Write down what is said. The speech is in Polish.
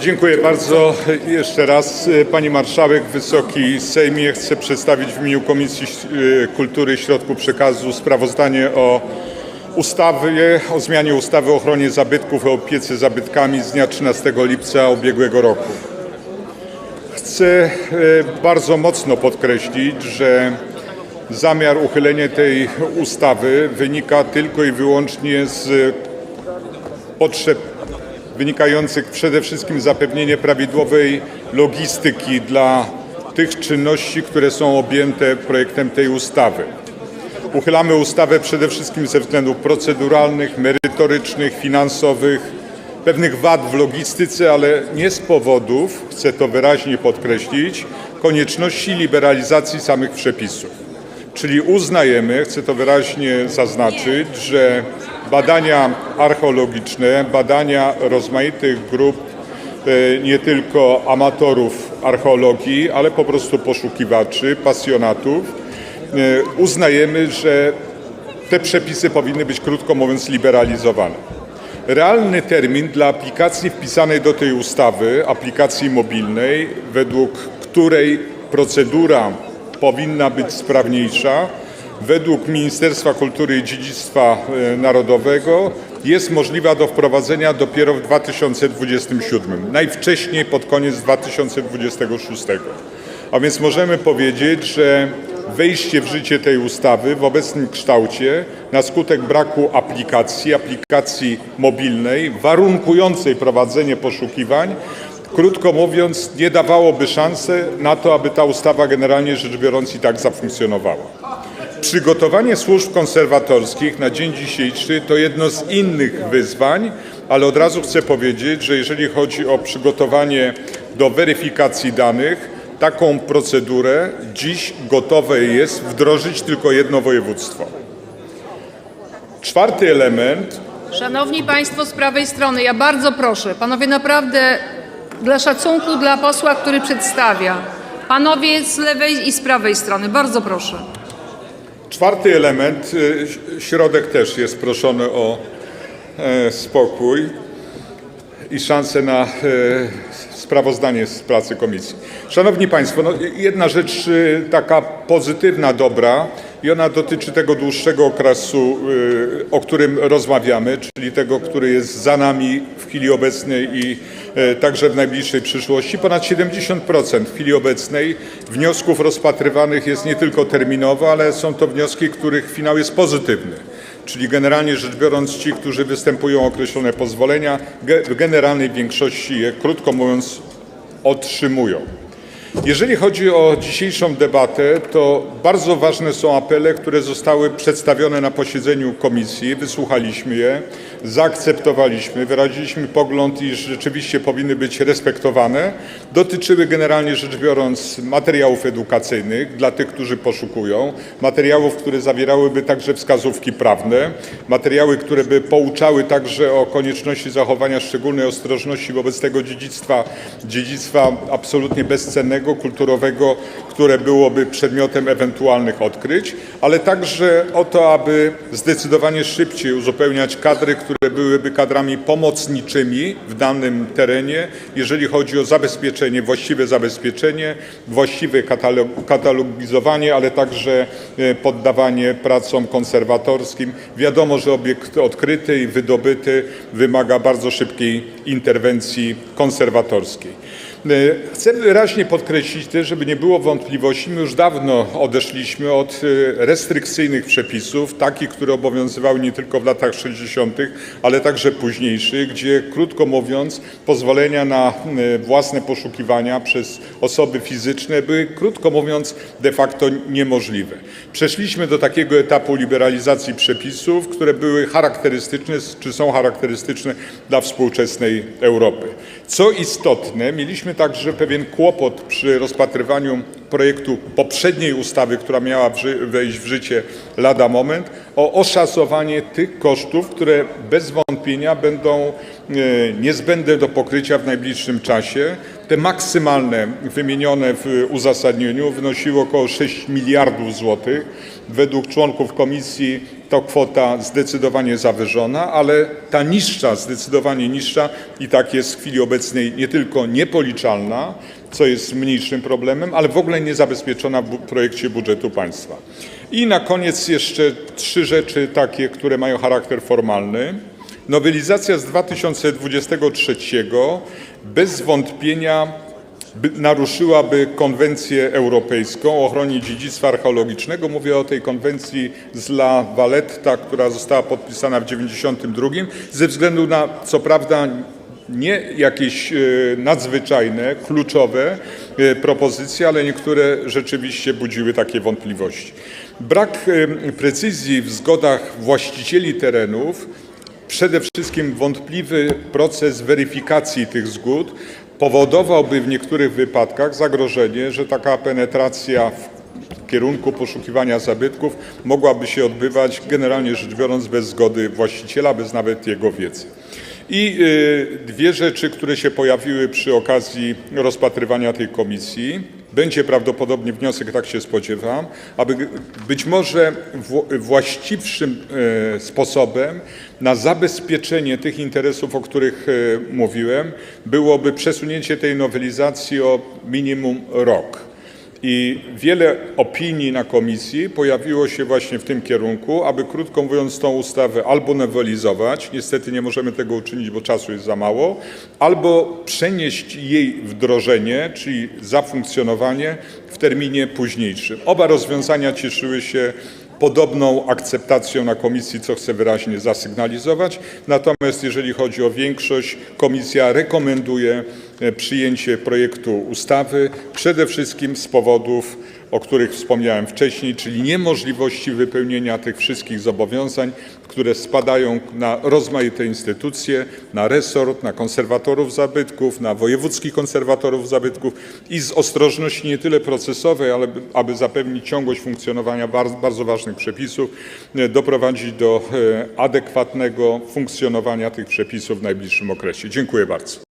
Dziękuję bardzo. Jeszcze raz y, Pani Marszałek, Wysoki Sejmie, chcę przedstawić w imieniu Komisji y, Kultury i Środków Przekazu sprawozdanie o ustawie o zmianie ustawy o ochronie zabytków i opiece zabytkami z dnia 13 lipca ubiegłego roku. Chcę y, bardzo mocno podkreślić, że zamiar uchylenia tej ustawy wynika tylko i wyłącznie z potrzeb wynikających przede wszystkim z zapewnienia prawidłowej logistyki dla tych czynności, które są objęte projektem tej ustawy. Uchylamy ustawę przede wszystkim ze względów proceduralnych, merytorycznych, finansowych, pewnych wad w logistyce, ale nie z powodów, chcę to wyraźnie podkreślić, konieczności liberalizacji samych przepisów. Czyli uznajemy, chcę to wyraźnie zaznaczyć, że badania archeologiczne, badania rozmaitych grup, e, nie tylko amatorów archeologii, ale po prostu poszukiwaczy, pasjonatów, e, uznajemy, że te przepisy powinny być, krótko mówiąc, liberalizowane. Realny termin dla aplikacji wpisanej do tej ustawy, aplikacji mobilnej, według której procedura powinna być sprawniejsza, według Ministerstwa Kultury i Dziedzictwa e, Narodowego jest możliwa do wprowadzenia dopiero w 2027, najwcześniej pod koniec 2026. A więc możemy powiedzieć, że wejście w życie tej ustawy w obecnym kształcie na skutek braku aplikacji, aplikacji mobilnej warunkującej prowadzenie poszukiwań, krótko mówiąc, nie dawałoby szansy na to, aby ta ustawa generalnie rzecz biorąc i tak zafunkcjonowała. Przygotowanie służb konserwatorskich na dzień dzisiejszy to jedno z innych wyzwań, ale od razu chcę powiedzieć, że jeżeli chodzi o przygotowanie do weryfikacji danych, taką procedurę dziś gotowe jest wdrożyć tylko jedno województwo. Czwarty element Szanowni Państwo z prawej strony, ja bardzo proszę, panowie naprawdę dla szacunku dla posła, który przedstawia, panowie z lewej i z prawej strony, bardzo proszę. Czwarty element, y, środek też jest proszony o e, spokój i szansę na e, sprawozdanie z pracy komisji. Szanowni Państwo, no, jedna rzecz y, taka pozytywna, dobra i ona dotyczy tego dłuższego okresu, y, o którym rozmawiamy, czyli tego, który jest za nami w chwili obecnej i e, także w najbliższej przyszłości. Ponad 70% w chwili obecnej wniosków rozpatrywanych jest nie tylko terminowo, ale są to wnioski, których finał jest pozytywny. Czyli generalnie rzecz biorąc ci, którzy występują o określone pozwolenia, w generalnej większości je, krótko mówiąc, otrzymują. Jeżeli chodzi o dzisiejszą debatę, to bardzo ważne są apele, które zostały przedstawione na posiedzeniu komisji. Wysłuchaliśmy je, zaakceptowaliśmy, wyraziliśmy pogląd, iż rzeczywiście powinny być respektowane. Dotyczyły generalnie rzecz biorąc materiałów edukacyjnych dla tych, którzy poszukują, materiałów, które zawierałyby także wskazówki prawne, materiały, które by pouczały także o konieczności zachowania szczególnej ostrożności wobec tego dziedzictwa, dziedzictwa absolutnie bezcennego, kulturowego, które byłoby przedmiotem ewentualnych odkryć, ale także o to, aby zdecydowanie szybciej uzupełniać kadry, które byłyby kadrami pomocniczymi w danym terenie, jeżeli chodzi o zabezpieczenie, właściwe zabezpieczenie, właściwe katalog, katalogizowanie, ale także e, poddawanie pracom konserwatorskim. Wiadomo, że obiekt odkryty i wydobyty wymaga bardzo szybkiej interwencji konserwatorskiej. E, Chcę wyraźnie podkreślić też, żeby nie było wątpliwości, my już dawno odeszliśmy od e, restrykcyjnych przepisów, takich, które obowiązywały nie tylko w latach 60., ale także późniejszych, gdzie krótko mówiąc pozwolenia na e, własne poszukiwania przez osoby fizyczne były krótko mówiąc de facto niemożliwe. Przeszliśmy do takiego etapu liberalizacji przepisów, które były charakterystyczne, czy są charakterystyczne dla współczesnej Europy. Co istotne, mieliśmy także pewien kłopot przy rozpatrywaniu projektu poprzedniej ustawy, która miała wejść w życie lada moment, o oszacowanie tych kosztów, które bez wątpienia będą e, niezbędne do pokrycia w najbliższym czasie. Te maksymalne wymienione w uzasadnieniu wynosiły około 6 miliardów złotych. Według członków komisji to kwota zdecydowanie zawyżona, ale ta niższa, zdecydowanie niższa i tak jest w chwili obecnej nie tylko niepoliczalna, co jest mniejszym problemem, ale w ogóle nie zabezpieczona w projekcie budżetu państwa. I na koniec jeszcze trzy rzeczy takie, które mają charakter formalny. Nowelizacja z 2023 bez wątpienia naruszyłaby konwencję europejską o ochronie dziedzictwa archeologicznego. Mówię o tej konwencji z La Valletta, która została podpisana w 1992, ze względu na, co prawda, nie jakieś e, nadzwyczajne, kluczowe e, propozycje, ale niektóre rzeczywiście budziły takie wątpliwości. Brak e, precyzji w zgodach właścicieli terenów Przede wszystkim wątpliwy proces weryfikacji tych zgód powodowałby w niektórych wypadkach zagrożenie, że taka penetracja w kierunku poszukiwania zabytków mogłaby się odbywać generalnie rzecz biorąc bez zgody właściciela, bez nawet jego wiedzy. I y, dwie rzeczy, które się pojawiły przy okazji rozpatrywania tej komisji. Będzie prawdopodobnie wniosek, tak się spodziewam, aby być może właściwszym e, sposobem na zabezpieczenie tych interesów, o których e, mówiłem, byłoby przesunięcie tej nowelizacji o minimum rok. I wiele opinii na komisji pojawiło się właśnie w tym kierunku, aby krótko mówiąc tą ustawę albo nowelizować, niestety nie możemy tego uczynić, bo czasu jest za mało, albo przenieść jej wdrożenie, czyli zafunkcjonowanie w terminie późniejszym. Oba rozwiązania cieszyły się podobną akceptacją na komisji, co chcę wyraźnie zasygnalizować. Natomiast jeżeli chodzi o większość, komisja rekomenduje przyjęcie projektu ustawy przede wszystkim z powodów, o których wspomniałem wcześniej, czyli niemożliwości wypełnienia tych wszystkich zobowiązań, które spadają na rozmaite instytucje, na resort, na konserwatorów zabytków, na wojewódzkich konserwatorów zabytków i z ostrożności nie tyle procesowej, ale by- aby zapewnić ciągłość funkcjonowania bardzo, bardzo ważnych przepisów, e, doprowadzić do e, adekwatnego funkcjonowania tych przepisów w najbliższym okresie. Dziękuję bardzo.